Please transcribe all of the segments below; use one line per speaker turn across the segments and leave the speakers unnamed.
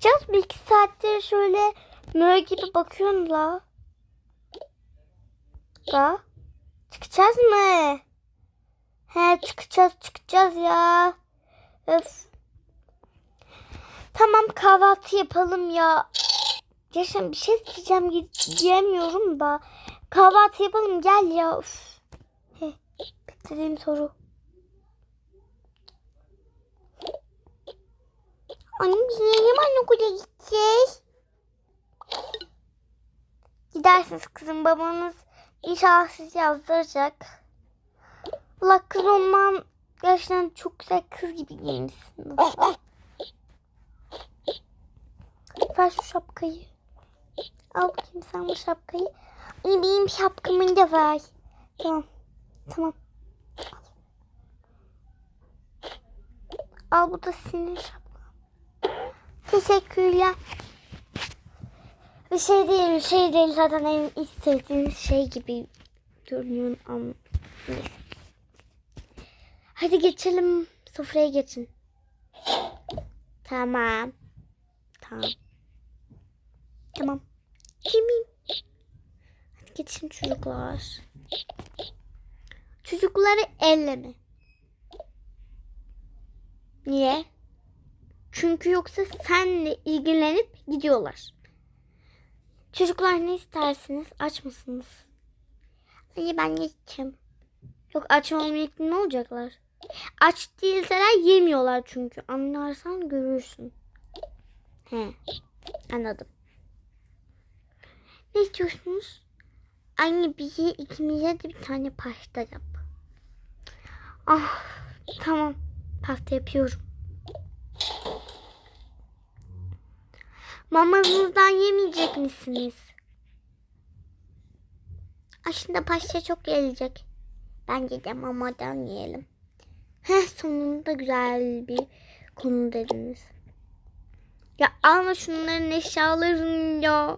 Çıkacağız mı? iki saattir şöyle mö gibi bakıyorsun la. La. Çıkacağız mı? He çıkacağız çıkacağız ya. Öf. Tamam kahvaltı yapalım ya. Yaşam bir şey diyeceğim diyemiyorum da. Kahvaltı yapalım gel ya. Üf. He, beklediğim soru. Annem biz ne zaman okula gideceğiz? Gidersiniz kızım babanız inşallah sizi yazdıracak. Valla kız olmam gerçekten çok güzel kız gibi giymişsiniz. Ver şu şapkayı. Al bakayım sen bu şapkayı. Ay benim şapkamı da ver. Tamam. Tamam. Al bu da senin şapkan. Teşekkürler. Bir şey değil, bir şey değil. Zaten en istediğiniz şey gibi görünüyor ama. Hadi geçelim. Sofraya geçin. Tamam. Tamam. Tamam. Kimin? Hadi geçin çocuklar. Çocukları elleme. Niye? Çünkü yoksa senle ilgilenip gidiyorlar. Çocuklar ne istersiniz? Aç mısınız? Hadi ben geçeceğim. Yok aç olmayıp ne olacaklar? Aç değilseler yemiyorlar çünkü. Anlarsan görürsün. He. Anladım. Ne istiyorsunuz? Anne bize ikimize de bir tane pasta yap. Ah tamam. Pasta yapıyorum. Mamanızdan yemeyecek misiniz? Aslında pasta çok gelecek. Bence de mamadan yiyelim. Heh sonunda güzel bir konu dediniz. Ya alma şunların eşyalarını ya.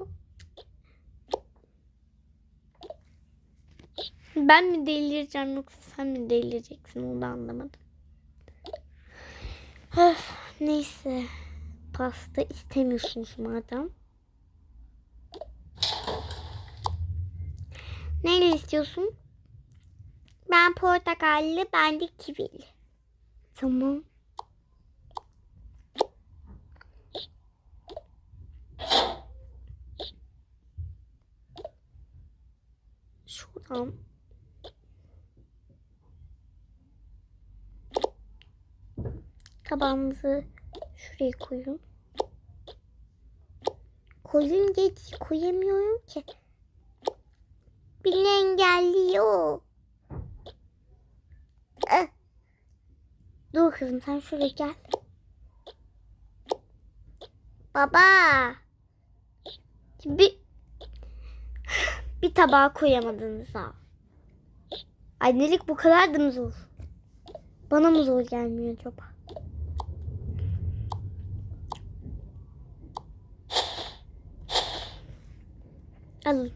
Ben mi delireceğim yoksa sen mi delireceksin onu da anlamadım. Öf, neyse. Pasta istemiyorsunuz madem. Neyle istiyorsun? Ben portakallı, ben de kivili. Tamam. Şuradan. Tabağımızı şuraya koyun. Koyun geç koyamıyorum ki. Beni engelliyor. Eh. Dur kızım sen şuraya gel. Baba. Bir, bir tabağa koyamadınız ha. Annelik bu kadar da mı zor? Bana mı zor gelmiyor acaba? Alın.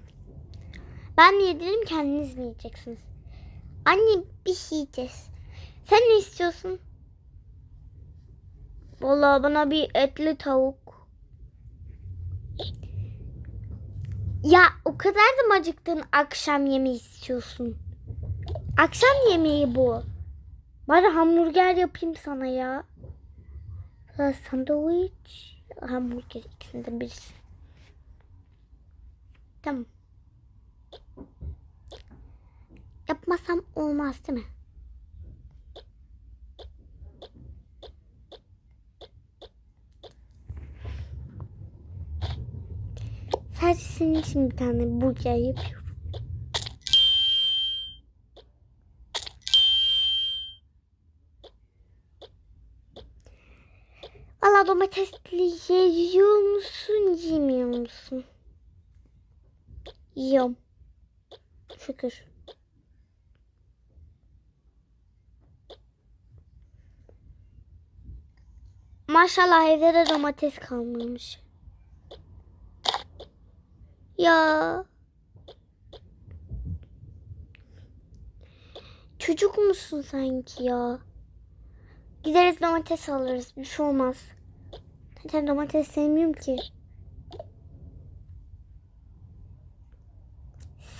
Ben mi yedireyim kendiniz mi yiyeceksiniz? Anne bir şey yiyeceğiz. Sen ne istiyorsun? Vallahi bana bir etli tavuk. Ya o kadar da mı acıktın akşam yemeği istiyorsun? Akşam yemeği bu. Bari hamburger yapayım sana ya. Sandviç, hamburger ikisinden birisi. Tamam. Yapmasam olmaz değil mi? Sadece senin için bir tane burger yapıyorum. Valla domatesli yiyor musun, yemiyor musun? Yiyorum. Şükür. Maşallah evde de domates kalmamış. Ya. Çocuk musun sanki ya? Gideriz domates alırız. Bir şey olmaz. Ben domates sevmiyorum ki.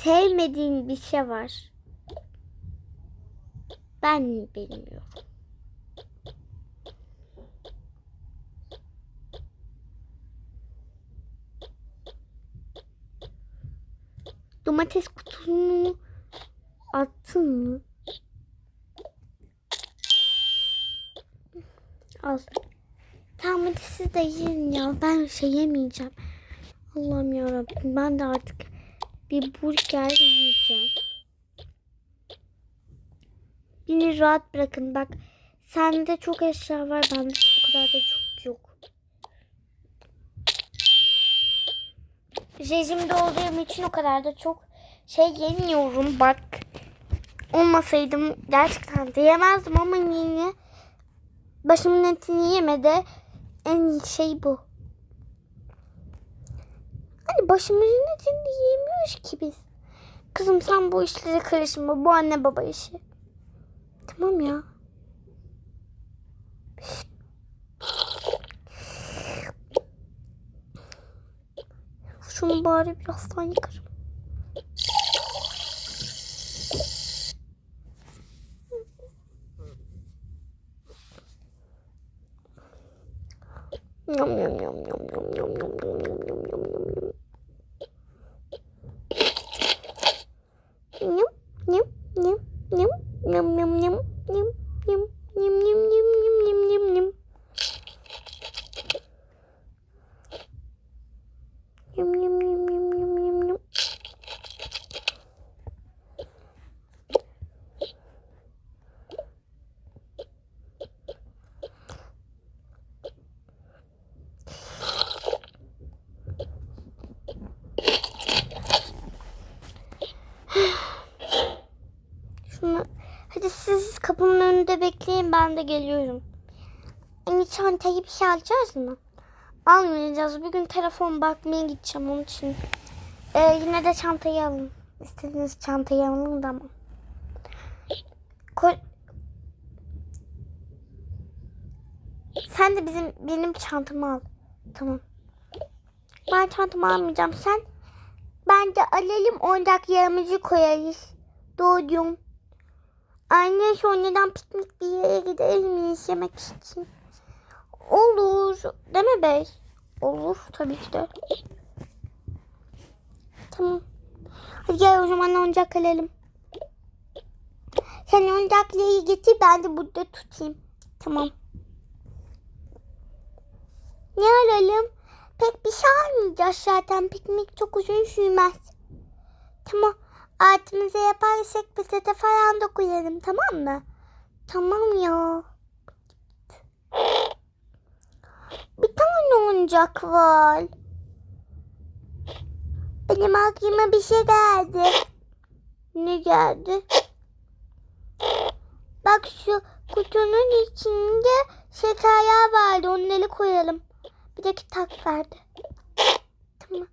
Sevmediğin bir şey var. Ben bilmiyorum. Domates kutusunu attın mı? Al. Tamam siz de yiyin ya. Ben şey yemeyeceğim. Allah'ım yarabbim ben de artık bir burger yiyeceğim. Beni rahat bırakın bak. Sende çok eşya var bende o kadar da çok yok. Rejimde olduğum için o kadar da çok şey yemiyorum bak. Olmasaydım gerçekten de yemezdim ama yine başımın etini yemede en iyi şey bu. Hani başımızın etini yiyemiyoruz ki biz. Kızım sen bu işlere karışma. Bu anne baba işi. Tamam ya. Şunu bari birazdan yıkarım. Yum yum yum yum yum yum yum yum. Geliyorum. Hani çantayı bir şey alacağız mı? Almayacağız. Bir gün telefon bakmaya gideceğim onun için. Ee, yine de çantayı alın. İstediğiniz çantayı alın da ama. Ko- Sen de bizim benim çantamı al. Tamam. Ben çantamı almayacağım. Sen bence alalım oyuncak yerimizi koyarız. Doğdum. Anne sonradan piknik bir yere gidelim miyiz yemek için? Olur. Değil mi bey? Olur tabii ki de. Tamam. Hadi gel o zaman oyuncak alalım. Sen oyuncakları getir ben de burada tutayım. Tamam. Ne alalım? Pek bir şey almayacağız zaten. Piknik çok uzun sürmez. Tamam. Altımıza yaparsak peçete falan da koyalım tamam mı? Tamam ya. Bir tane oyuncak var. Benim aklıma bir şey geldi. Ne geldi? Bak şu kutunun içinde şekerler vardı. Onları koyalım. Bir de kitap vardı. Tamam.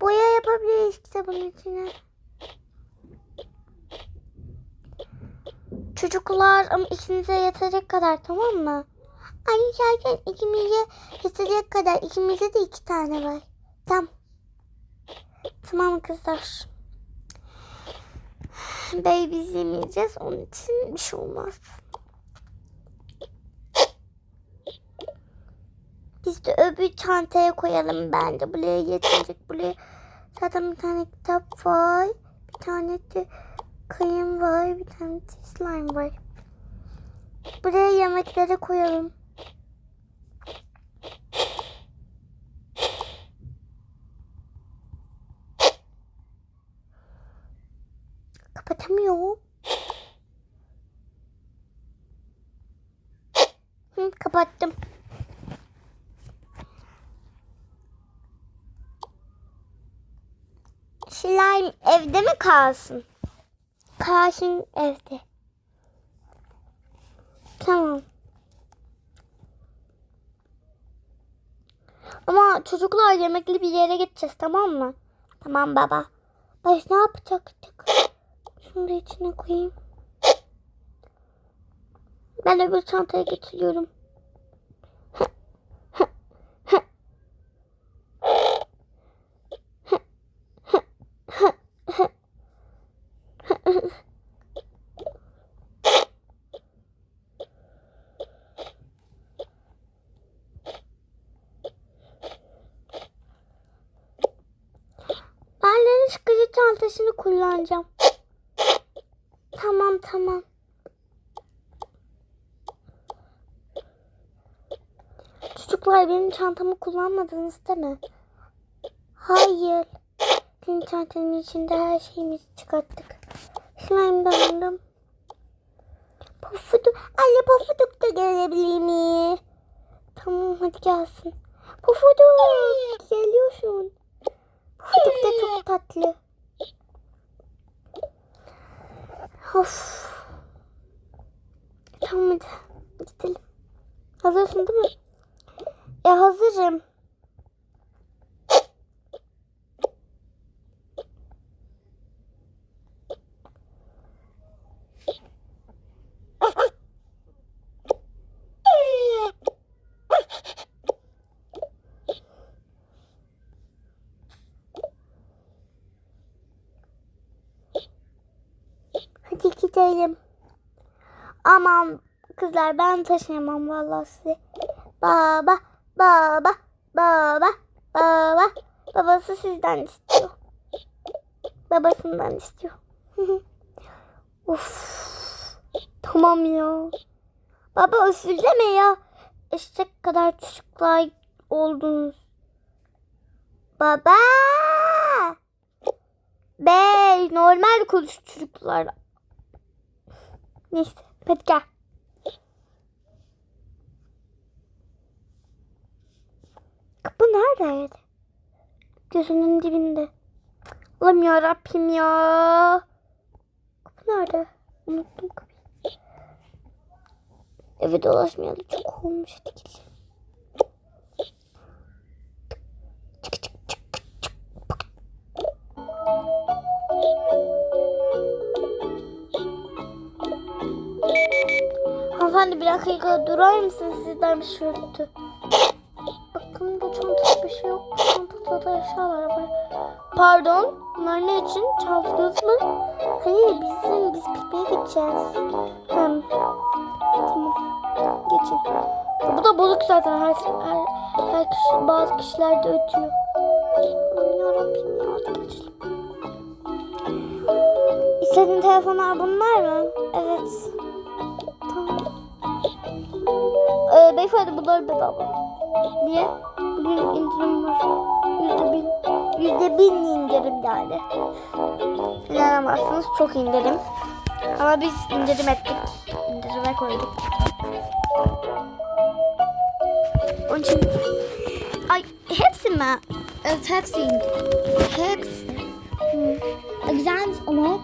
Boya yapabiliriz kitabın içine. Çocuklar ama ikinize yetecek kadar tamam mı? Anne zaten ikimize yetecek kadar. İkimize de iki tane var. Tamam. Tamam kızlar. Baby yemeyeceğiz. Onun için bir şey olmaz. Biz de öbür çantaya koyalım bence. Buraya yetecek. Buraya zaten bir tane kitap var. Bir tane de kayın var. Bir tane slime var. Buraya yemekleri koyalım. Kapatamıyorum. Hı, kapattım. Slime evde mi kalsın? Kalsın evde. Tamam. Ama çocuklar yemekli bir yere gideceğiz tamam mı? Tamam baba. Baş ne yapacaktık? Şunu da içine koyayım. Ben öbür çantaya getiriyorum. Kullanacağım. Tamam tamam. Çocuklar benim çantamı kullanmadınız değil mi? Hayır. Benim çantamın içinde her şeyimizi çıkarttık. Slime aldım. Pofuduk. Anne Pofuduk da gelebilir mi? Tamam hadi gelsin. Pofuduk geliyorsun. Pofuduk da çok tatlı. Of. Tamam hadi. Gidelim. Hazırsın değil mi? E hazırım. Hadi gidelim. Aman kızlar ben taşıyamam vallahi sizi. Baba, baba, baba, baba. Babası sizden istiyor. Babasından istiyor. Uf. Tamam ya. Baba üzüldeme ya. Eşek kadar çocuklar oldunuz. Baba. Bey normal konuş çocuklar. Neyse hadi gel. Kapı nerede? Gözünün dibinde. Allah'ım ya Rabbim ya. Kapı nerede? Unuttum kapıyı. Eve dolaşmayalı çok olmuş. Hadi gidelim. Hanımefendi bir dakika durar mısınız? Sizden bir şey yoktu. Bakın bu çantada bir şey yok. Çantada da eşyalar var. Pardon. Bunlar ne için? Çaldınız mı? Hayır bizim biz pikniğe gideceğiz. Hem. Tamam. Geçin. Bu da bozuk zaten. Her, her, her kişi, bazı kişiler de ötüyor. Yarabbim ya. Hadi geçelim. İstediğin telefonlar bunlar mı? Evet. Ee, beyefendi bunlar bedava. Niye? Bugün indirim var. Yüzde bin. Yüzde bin indirim geldi. İnanamazsınız çok indirim. Ama biz indirim ettik. İndirime koyduk. Onun için... Ay hepsi mi? Evet hepsi indirim. Hepsi. Hmm. Güzelmiş ama.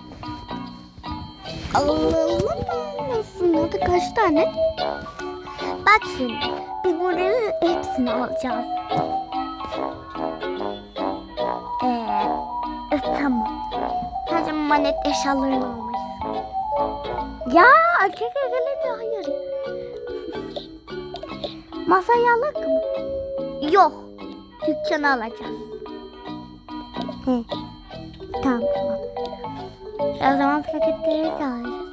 Alalım nasıl? Da kaç tane? Bak şimdi. Biz bunların hepsini alacağız. Ee, e, tamam. Sadece manet eşyalarını almayız. Ya erkek de hayır. Masayı alak mı? Yok. Dükkanı alacağız. He. Tamam tamam. O zaman paketleri de alacağız.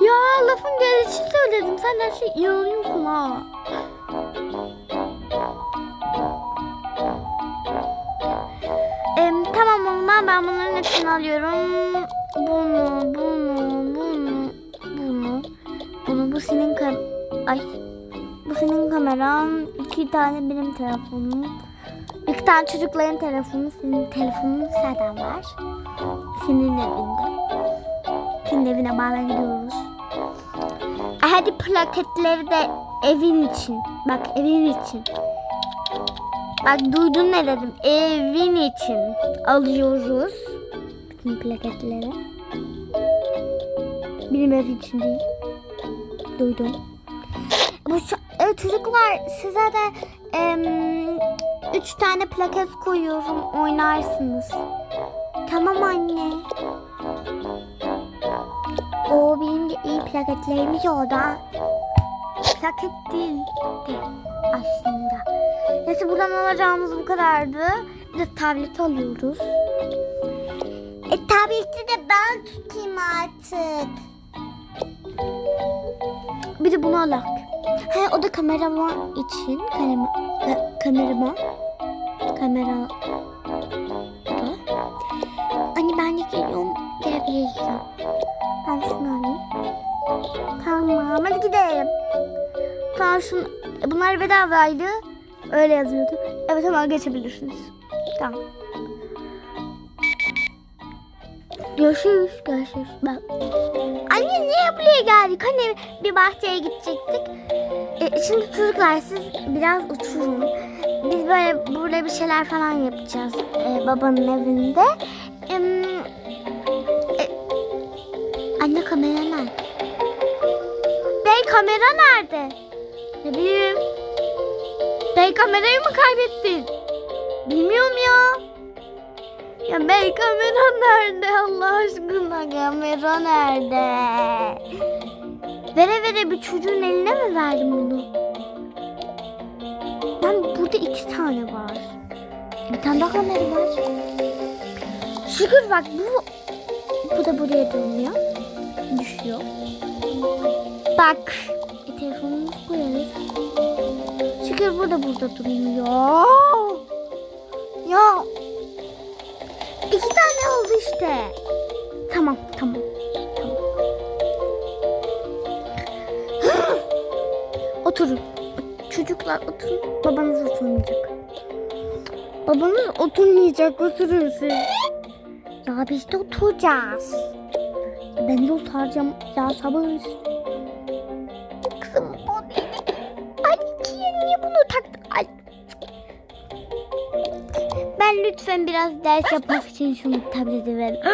Ya lafın gelişi söyledim. Sen her şey inanıyorsun ha. Em, tamam o ben bunların hepsini alıyorum. Bunu, bunu, bunu, bunu. Bunu bu senin kam... Ay. Bu senin kameran. iki tane benim telefonum. İki tane çocukların telefonu. Senin telefonun zaten var. Senin evinde. Senin evine bağla gidiyoruz. Plaketleri de evin için. Bak evin için. Bak duydun ne dedim? Evin için alıyoruz. Bütün plaketleri. Benim ev için değil. Duydum. Bu evet, çocuklar size de em, üç tane plaket koyuyorum. Oynarsınız. Tamam anne. O benim de iyi plaketlerimiz oldu. Plaket değil de aslında. Neyse buradan alacağımız bu kadardı. Bir de tablet alıyoruz. E tableti de ben tutayım artık. Bir de bunu alak. He o da kameraman için. Kalema, ka- kameraman. Kamera. Tamam hadi gidelim. E, bunlar bedavaydı. Öyle yazıyordu. Evet hemen geçebilirsiniz. Tamam. Görüşürüz. Görüşürüz. Bak. Anne niye buraya geldik? Hani bir bahçeye gidecektik. E, şimdi çocuklar siz biraz uçurun. Biz böyle burada bir şeyler falan yapacağız e, babanın evinde. Em, e, anne kamera nerede? Kamera nerede? Ne bileyim. Bey kamerayı mı kaybettin? Bilmiyorum ya. Ya bey kamera nerede Allah aşkına kamera nerede? Vere vere bir çocuğun eline mi verdim bunu? Ben burada iki tane var. Bir tane daha kamera var. Şükür bak bu bu da buraya durmuyor. Düşüyor. Bak. E, telefonumuzu koyarız. Şükür bu da burada durmuyor. Ya. İki tane oldu işte. Tamam tamam. tamam. Oturun. Çocuklar oturun. Babanız oturmayacak. Babanız oturmayacak. Oturun siz. Ya biz de oturacağız. Ben de oturacağım. Ya sabır. Lütfen biraz ders yapmak için şunu tableti ver.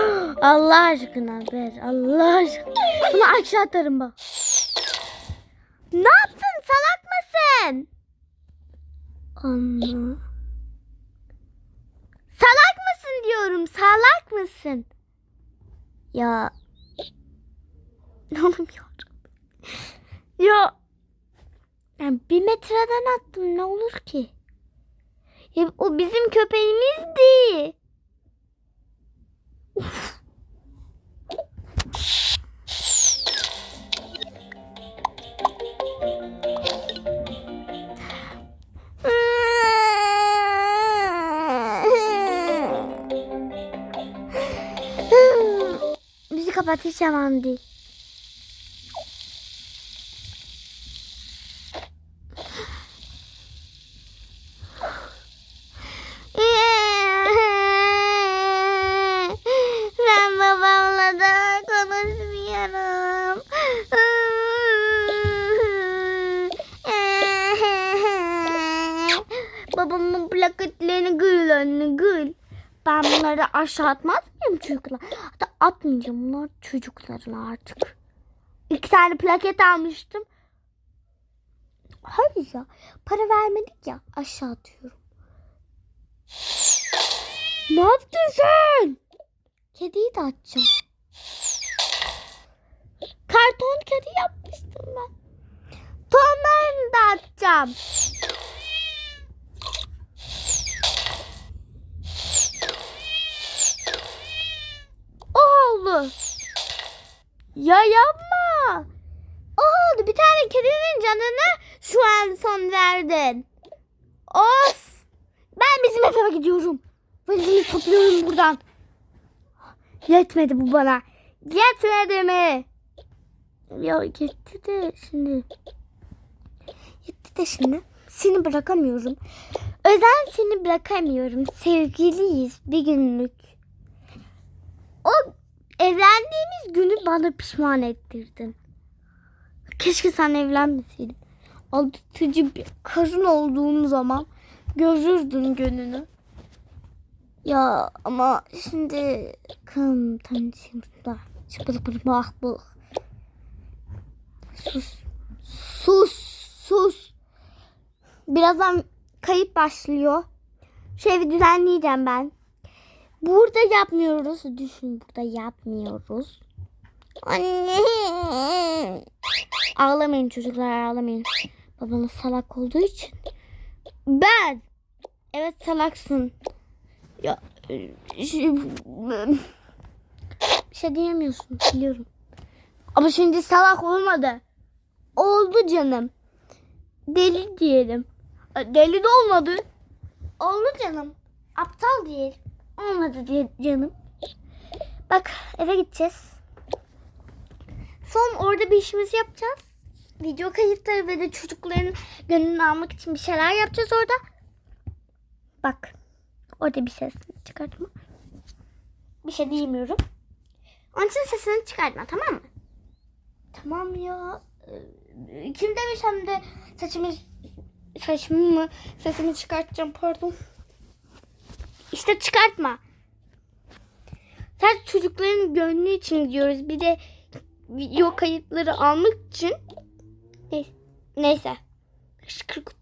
Allah aşkına ver. Allah aşkına. Bunu aşağı atarım bak. Ne yaptın? Salak mısın? Anne. Salak mısın diyorum. Salak mısın? Ya. Oğlum ya. Ya. Yani bir metreden attım ne olur ki? Ya o bizim köpeğimizdi. Uf. Bizi kapat aşağı atmaz mıyım çocuklar? Hatta atmayacağım. Bunlar çocukların artık. İki tane plaket almıştım. Hayır ya. Para vermedik ya. Aşağı atıyorum. Ne yaptın sen? Kediyi de atacağım. Karton kedi yapmıştım ben. Tonlarını da atacağım. O oldu. Ya yapma. O oldu. Bir tane kedinin canını şu an son verdin. Of. Ben bizim eve gidiyorum. Valizimi topluyorum buradan. Yetmedi bu bana. Yetmedi mi? Ya yetti de şimdi. Yetti de şimdi. Seni bırakamıyorum. Özel seni bırakamıyorum. Sevgiliyiz bir günlük. O evlendiğimiz günü bana pişman ettirdin. Keşke sen evlenmeseydin. Aldatıcı bir karın olduğun zaman görürdün gönlünü. Ya ama şimdi kım tanışımda çıpır pır bah bu. Sus. Sus. Sus. Birazdan kayıp başlıyor. Şu evi düzenleyeceğim ben. Burada yapmıyoruz. Düşün burada yapmıyoruz. Anne. Ağlamayın çocuklar ağlamayın. Babanız salak olduğu için. Ben. Evet salaksın. Ya şey, şey diyemiyorsun biliyorum. Ama şimdi salak olmadı. Oldu canım. Deli diyelim. Deli de olmadı. Oldu canım. Aptal değil. Olmadı diye canım. Bak eve gideceğiz. Son orada bir işimizi yapacağız. Video kayıtları ve de çocukların gönlünü almak için bir şeyler yapacağız orada. Bak. Orada bir ses çıkartma. Bir şey diyemiyorum. Onun için sesini çıkartma tamam mı? Tamam ya. Ee, Kim demişem de saçımı saçımı mı sesimi çıkartacağım pardon. İşte çıkartma. Sadece çocukların gönlü için gidiyoruz. Bir de video kayıtları almak için. Neyse. Neyse. Hışkırık